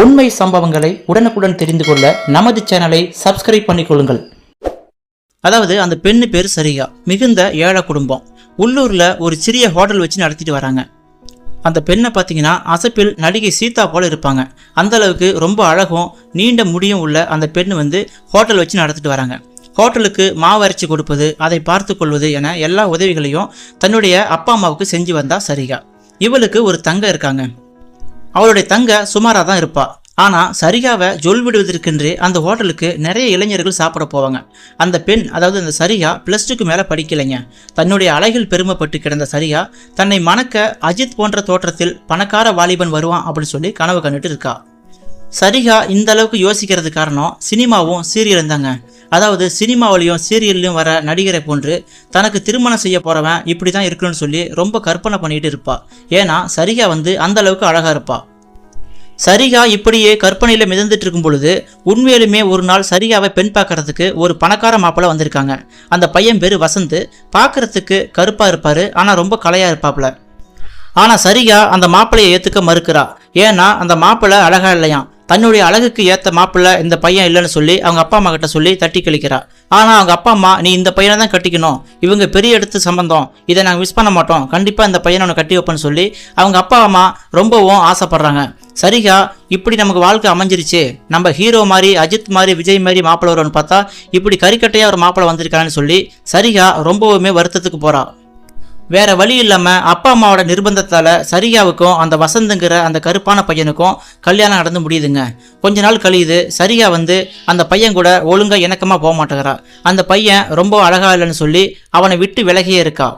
உண்மை சம்பவங்களை உடனுக்குடன் தெரிந்து கொள்ள நமது சேனலை சப்ஸ்கிரைப் பண்ணிக்கொள்ளுங்கள். அதாவது அந்த பெண்ணு பேர் சரியா மிகுந்த ஏழை குடும்பம். உள்ளூரில் ஒரு சிறிய ஹோட்டல் வச்சு நடத்திட்டு வராங்க. அந்த பெண்ணை பார்த்தீங்கன்னா அசப்பில் நடிகை சீதா போல இருப்பாங்க. அந்த அளவுக்கு ரொம்ப அழகும் நீண்ட முடியும் உள்ள அந்த பெண் வந்து ஹோட்டல் வச்சு நடத்திட்டு வராங்க. ஹோட்டலுக்கு மாவு அரைச்சி கொடுப்பது அதை பார்த்து கொள்வது என எல்லா உதவிகளையும் தன்னுடைய அப்பா அம்மாவுக்கு செஞ்சு வந்தா சரிகா இவளுக்கு ஒரு தங்க இருக்காங்க. அவளுடைய தங்க சுமாராக தான் இருப்பா. ஆனால் சரிகாவை ஜொல் விடுவதற்கென்று அந்த ஹோட்டலுக்கு நிறைய இளைஞர்கள் சாப்பிட போவாங்க. அந்த பெண் அதாவது அந்த சரிகா ப்ளஸ் டூக்கு மேலே படிக்கலைங்க. தன்னுடைய அலைகள் பெருமைப்பட்டு கிடந்த சரிகா தன்னை மணக்க அஜித் போன்ற தோற்றத்தில் பணக்கார வாலிபன் வருவான் அப்படின்னு சொல்லி கனவு கண்டுட்டு இருக்கா. சரிகா இந்த அளவுக்கு யோசிக்கிறது காரணம் சினிமாவும் சீரியலும் தாங்க. அதாவது சினிமாவிலையும் சீரியல்லையும் வர நடிகரை போன்று தனக்கு திருமணம் செய்ய போறவன் இப்படி தான் இருக்கணும்னு சொல்லி ரொம்ப கற்பனை பண்ணிட்டு இருப்பா. ஏன்னா சரிகா வந்து அந்த அளவுக்கு அழகா இருப்பா. சரிகா இப்படியே கற்பனையில் மிதந்துட்டு இருக்கும் பொழுது உண்மையிலுமே ஒரு நாள் சரிகாவை பெண் பார்க்கறதுக்கு ஒரு பணக்கார மாப்பிள வந்திருக்காங்க. அந்த பையன் பேர் வசந்த். பார்க்கறதுக்கு கருப்பாக இருப்பார் ஆனால் ரொம்ப கலையாக இருப்பாப்புல ஆனால் சரிகா அந்த மாப்பிள்ளையை ஏற்றுக்க மறுக்கிறா. ஏன்னா அந்த மாப்பிள்ளை அழகா இல்லையாம். தன்னுடைய அழகுக்கு ஏற்ற மாப்பிள்ளை இந்த பையன் இல்லைன்னு சொல்லி அவங்க அப்பா அம்மா கிட்ட சொல்லி தட்டி கழிக்கிறா. ஆனால் அவங்க அப்பா அம்மா நீ இந்த பையனை தான் கட்டிக்கணும். இவங்க பெரிய இடத்து சம்பந்தம். இதை நாங்கள் மிஸ் பண்ண மாட்டோம். கண்டிப்பாக இந்த பையனை உன்னை கட்டி வைப்பேன்னு சொல்லி அவங்க அப்பா அம்மா ரொம்பவும் ஆசைப்படுறாங்க. சரிகா இப்படி நமக்கு வாழ்க்கை அமைஞ்சிருச்சு. நம்ம ஹீரோ மாதிரி அஜித் மாதிரி விஜய் மாதிரி மாப்பிள்ளை வரும்னு பார்த்தா இப்படி கறிக்கட்டையாக ஒரு மாப்பிள்ளை வந்திருக்கான்னு சொல்லி சரிகா ரொம்பவுமே வருத்தத்துக்கு போறா. வேற வழி இல்லாமல் அப்பா அம்மாவோட நிர்பந்தத்தால் சரியாவுக்கும் அந்த வசந்துங்கிற அந்த கருப்பான பையனுக்கும் கல்யாணம் நடந்து முடியுதுங்க. கொஞ்ச நாள் கழியுது சரியா வந்து அந்த பையன் கூட ஒழுங்காக இணக்கமாக போக மாட்டேங்கிறா. அந்த பையன் ரொம்ப அழகா இல்லைன்னு சொல்லி அவனை விட்டு விலகியே இருக்கா.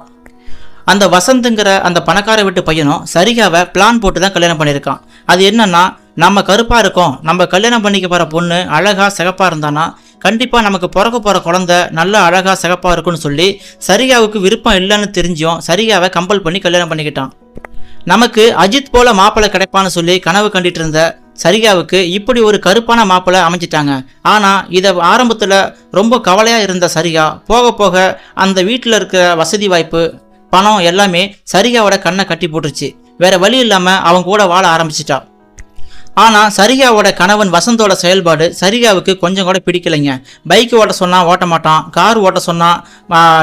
அந்த வசந்துங்கிற அந்த பணக்கார வீட்டு பையனும் சரிகாவை பிளான் போட்டு தான் கல்யாணம் பண்ணியிருக்கான். அது என்னன்னா நம்ம கருப்பாக இருக்கோம் நம்ம கல்யாணம் பண்ணிக்க போகிற பொண்ணு அழகாக சிகப்பாக இருந்தானா கண்டிப்பாக நமக்கு பிறக்க போகிற குழந்த நல்லா அழகாக சிகப்பாக இருக்கும்னு சொல்லி சரியாவுக்கு விருப்பம் இல்லைன்னு தெரிஞ்சும் சரியாவை கம்பல் பண்ணி கல்யாணம் பண்ணிக்கிட்டான். நமக்கு அஜித் போல மாப்பிள்ளை கிடைப்பான்னு சொல்லி கனவு கண்டிட்டு இருந்த சரிகாவுக்கு இப்படி ஒரு கருப்பான மாப்பிள்ளை அமைஞ்சிட்டாங்க. ஆனால் இதை ஆரம்பத்தில் ரொம்ப கவலையாக இருந்த சரிகா போக போக அந்த வீட்டில் இருக்கிற வசதி வாய்ப்பு பணம் எல்லாமே சரிகாவோட கண்ணை கட்டி போட்டுருச்சு. வேற வழி இல்லாமல் அவன் கூட வாழ ஆரம்பிச்சிட்டா. ஆனால் சரிகாவோட கணவன் வசந்தோட செயல்பாடு சரிகாவுக்கு கொஞ்சம் கூட பிடிக்கலைங்க. பைக் ஓட்ட சொன்னால் ஓட்ட மாட்டான் கார் ஓட்ட சொன்னால்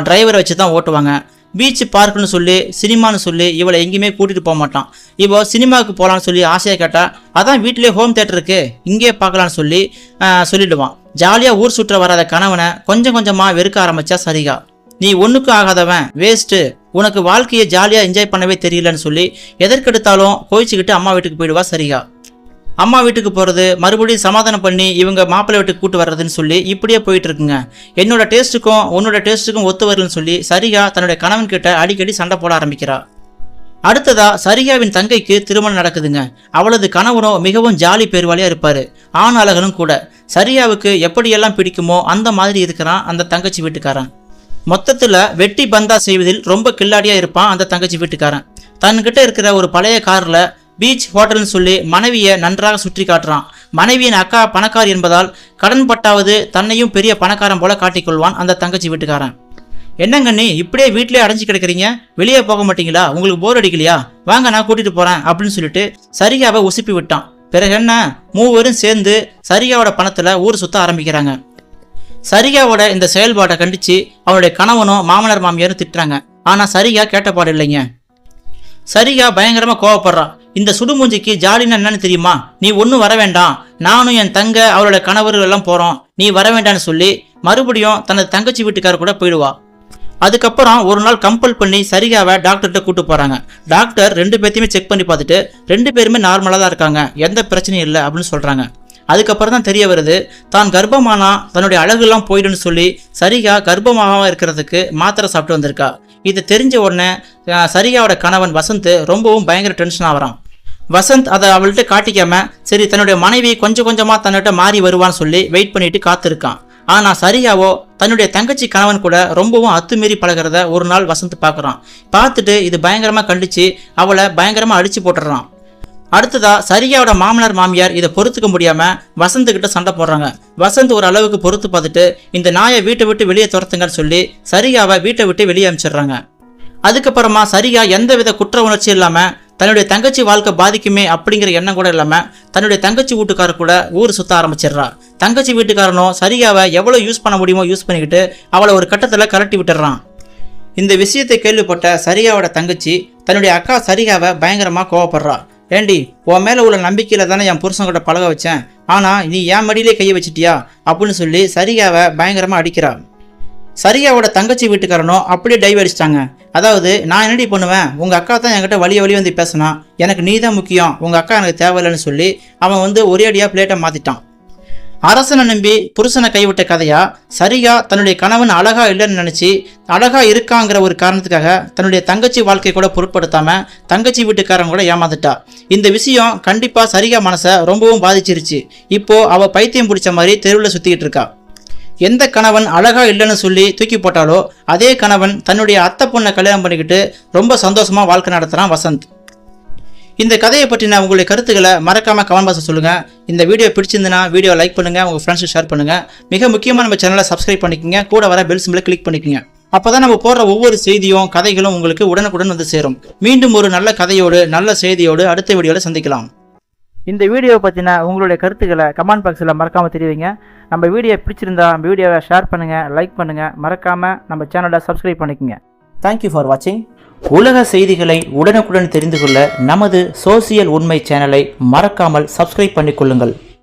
டிரைவரை வச்சு தான் ஓட்டுவாங்க. பீச் பார்க்குன்னு சொல்லி சினிமான்னு சொல்லி இவளை எங்கேயுமே கூட்டிகிட்டு போக மாட்டான். இப்போ சினிமாவுக்கு போகலான்னு சொல்லி ஆசையாக கேட்டால் அதான் வீட்டிலே ஹோம் தேட்டர் இருக்கு இங்கேயே பார்க்கலான்னு சொல்லி சொல்லிடுவான். ஜாலியாக ஊர் சுற்ற வராத கணவனை கொஞ்சம் கொஞ்சமாக வெறுக்க ஆரம்பிச்சா சரிகா. நீ ஒன்றுக்கும் ஆகாதவன் வேஸ்ட்டு உனக்கு வாழ்க்கையை ஜாலியாக என்ஜாய் பண்ணவே தெரியலன்னு சொல்லி எதற்கெடுத்தாலும் கோயிச்சுக்கிட்டு அம்மா வீட்டுக்கு போயிடுவா சரிகா. அம்மா வீட்டுக்கு போகிறது மறுபடியும் சமாதானம் பண்ணி இவங்க மாப்பிள்ளை வீட்டுக்கு கூட்டு வர்றதுன்னு சொல்லி இப்படியே போயிட்டு இருக்குங்க என்னோட டேஸ்ட்டுக்கும் உன்னோட டேஸ்ட்டுக்கும் ஒத்து வரலன்னு சொல்லி சரியா தன்னுடைய கணவன் கிட்ட அடிக்கடி சண்டை போட ஆரம்பிக்கிறா. அடுத்ததா சரியாவின் தங்கைக்கு திருமணம் நடக்குதுங்க. அவளது கணவனோ மிகவும் ஜாலி பேர்வாளியா இருப்பார். ஆண் அழகனும் கூட. சரியாவுக்கு எப்படியெல்லாம் பிடிக்குமோ அந்த மாதிரி இருக்கிறான் அந்த தங்கச்சி வீட்டுக்காரன். மொத்தத்தில் வெட்டி பந்தா செய்வதில் ரொம்ப கில்லாடியாக இருப்பான் அந்த தங்கச்சி வீட்டுக்காரன். தன்கிட்ட இருக்கிற ஒரு பழைய காரில் பீச் ஹோட்டல்னு சொல்லி மனைவியை நன்றாக சுற்றி காட்டுறான். மனைவியின் அக்கா பணக்கார் என்பதால் கடன் பட்டாவது தன்னையும் பெரிய பணக்காரன் போல காட்டிக்கொள்வான் அந்த தங்கச்சி வீட்டுக்காரன். என்னங்க நீ இப்படியே வீட்டிலே அடைஞ்சு கிடக்குறீங்க? வெளியே போக மாட்டீங்களா? உங்களுக்கு போர் அடிக்கலையா? வாங்க நான் கூட்டிட்டு போறேன் அப்படின்னு சொல்லிட்டு சரிகாவை உசுப்பி விட்டான். பிறகு என்ன? மூவரும் சேர்ந்து சரிகாவோட பணத்துல ஊர் சுத்த ஆரம்பிக்கிறாங்க. சரிகாவோட இந்த செயல்பாட்டை கண்டிச்சு அவனுடைய கணவனும் மாமனார் மாமியாரும் திட்டுறாங்க. ஆனா சரிகா கேட்டப்பாடு இல்லைங்க. சரிகா பயங்கரமா கோவப்படுறான் இந்த சுடுமூஞ்சிக்கு ஜாலின்னா என்னன்னு தெரியுமா? நீ ஒன்றும் வர வேண்டாம். நானும் என் தங்க அவளோட கணவர்கள் எல்லாம் போறோம். நீ வர வேண்டாம்னு சொல்லி மறுபடியும் தனது தங்கச்சி வீட்டுக்கார கூட போயிடுவா. அதுக்கப்புறம் ஒரு நாள் கம்பல் பண்ணி சரிகாவை டாக்டர்கிட்ட கூட்டு போகிறாங்க டாக்டர் ரெண்டு பேர்த்தையுமே செக் பண்ணி பார்த்துட்டு ரெண்டு பேருமே நார்மலாக தான் இருக்காங்க. எந்த பிரச்சனையும் இல்லை. அப்படின்னு சொல்கிறாங்க அதுக்கப்புறம் தான் தெரிய வருது தான் கர்ப்பமானா தன்னுடைய அழகுலாம் போயிடுன்னு சொல்லி சரிகா கர்ப்பமாக இருக்கிறதுக்கு மாத்திரை சாப்பிட்டு வந்திருக்கா. இது தெரிஞ்ச உடனே சரிகாவோட கணவன் வசந்த் ரொம்பவும் பயங்கர டென்ஷன் ஆகிறான் வசந்த் அதை அவள்கிட்ட காட்டிக்காம சரி தன்னுடைய மனைவி கொஞ்சம் கொஞ்சமாக தன்னிட்ட மாறி வருவான்னு சொல்லி வெயிட் பண்ணிட்டு காத்திருக்கான். ஆனால் சரியாவோ தன்னுடைய தங்கச்சி கணவன் கூட ரொம்பவும் அத்துமீறி பழகிறத ஒரு நாள் வசந்த் பார்க்குறான். பார்த்துட்டு இது பயங்கரமாக கண்டிச்சு அவளை பயங்கரமாக அடித்து போட்டுறான். அடுத்ததா சரியாவோட மாமனார் மாமியார் இதை பொறுத்துக்க முடியாம வசந்த் கிட்ட சண்டை போடுறாங்க. வசந்த் ஒரு அளவுக்கு பொறுத்து பார்த்துட்டு இந்த நாயை வீட்டை விட்டு வெளியே துரத்துங்கன்னு சொல்லி சரியாவை வீட்டை விட்டு வெளியே அனுப்பிச்சிடுறாங்க அதுக்கப்புறமா சரியா எந்தவித குற்ற உணர்ச்சி இல்லாமல் தன்னுடைய தங்கச்சி வாழ்க்கை பாதிக்குமே அப்படிங்கிற எண்ணம் கூட இல்லாமல் தன்னுடைய தங்கச்சி வீட்டுக்காரர் கூட ஊர் சுத்த ஆரம்பிச்சிடுறா தங்கச்சி வீட்டுக்காரனும் சரியாவை எவ்வளோ யூஸ் பண்ண முடியுமோ யூஸ் பண்ணிக்கிட்டு அவளை ஒரு கட்டத்தில் கலட்டி விட்டுறான் இந்த விஷயத்தை கேள்விப்பட்ட சரியாவோட தங்கச்சி தன்னுடைய அக்கா சரிகாவை பயங்கரமாக கோவப்படுறா. ஏண்டி உன் மேலே உள்ள நம்பிக்கையில் தானே என் புருஷன்கிட்ட பழக வச்சேன். ஆனால் நீ என் மடியிலே கையை வச்சிட்டியா? அப்படின்னு சொல்லி சரியாவை பயங்கரமாக அடிக்கிறா சரியாவோட தங்கச்சி வீட்டுக்காரனும் அப்படியே டைவ் அடிச்சிட்டாங்க. அதாவது நான் என்னடி பண்ணுவேன்? உங்கள் அக்கா தான் என்கிட்ட வழி வழி வந்து பேசினா எனக்கு நீ தான் முக்கியம் உங்கள் அக்கா எனக்கு தேவையில்லைன்னு சொல்லி அவன் வந்து ஒரே அடியாக பிளேட்டை மாற்றிட்டான் அரசனை நம்பி புருஷனை கைவிட்ட கதையா? சரியா தன்னுடைய கணவன் அழகா இல்லைன்னு நினச்சி அழகா இருக்காங்கிற ஒரு காரணத்துக்காக தன்னுடைய தங்கச்சி வாழ்க்கையை கூட பொருட்படுத்தாம தங்கச்சி வீட்டுக்காரன் கூட ஏமாந்துட்டா. இந்த விஷயம் கண்டிப்பாக சரியா மனசை ரொம்பவும் பாதிச்சிருச்சு. இப்போ அவள் பைத்தியம் பிடிச்ச மாதிரி தெருவில் சுற்றிக்கிட்டு இருக்கா. எந்த கணவன் அழகா இல்லைன்னு சொல்லி தூக்கி போட்டாலோ அதே கணவன் தன்னுடைய அத்தை பொண்ணை கல்யாணம் பண்ணிக்கிட்டு ரொம்ப சந்தோஷமாக வாழ்க்கை நடத்துகிறான் வசந்த். இந்த கதையை பற்றின உங்களுடைய கருத்துக்களை மறக்காமல் கமெண்ட் பாக்ஸில் சொல்லுங்கள் இந்த வீடியோ பிடிச்சிருந்துன்னா வீடியோ லைக் பண்ணுங்கள் உங்கள் ஃப்ரெண்ட்ஸுக்கு ஷேர் பண்ணுங்கள் மிக முக்கியமாக நம்ம சேனலை சப்ஸ்கிரைப் பண்ணிக்கோங்க. கூட வர பெல் சிம்பிளை கிளிக் அப்போ தான் நம்ம போடுற ஒவ்வொரு செய்தியும் கதைகளும் உங்களுக்கு உடனுக்குடன் வந்து சேரும். மீண்டும் ஒரு நல்ல கதையோடு நல்ல செய்தியோடு அடுத்த வீடியோவில் சந்திக்கலாம். இந்த வீடியோவை பற்றின உங்களுடைய கருத்துக்களை கமெண்ட் பாக்ஸில் மறக்காமல் தெரிவிங்க. நம்ம வீடியோ பிடிச்சிருந்தா நம்ம வீடியோவை ஷேர் பண்ணுங்கள் லைக் பண்ணுங்கள் மறக்காமல் நம்ம சேனலை சப்ஸ்கிரைப் பண்ணிக்கோங்க. தேங்க்யூ ஃபார் வாட்சிங் உலக செய்திகளை உடனுக்குடன் தெரிந்து கொள்ள நமது சோசியல் உண்மை சேனலை மறக்காமல் சப்ஸ்கிரைப் பண்ணிக்கொள்ளுங்கள்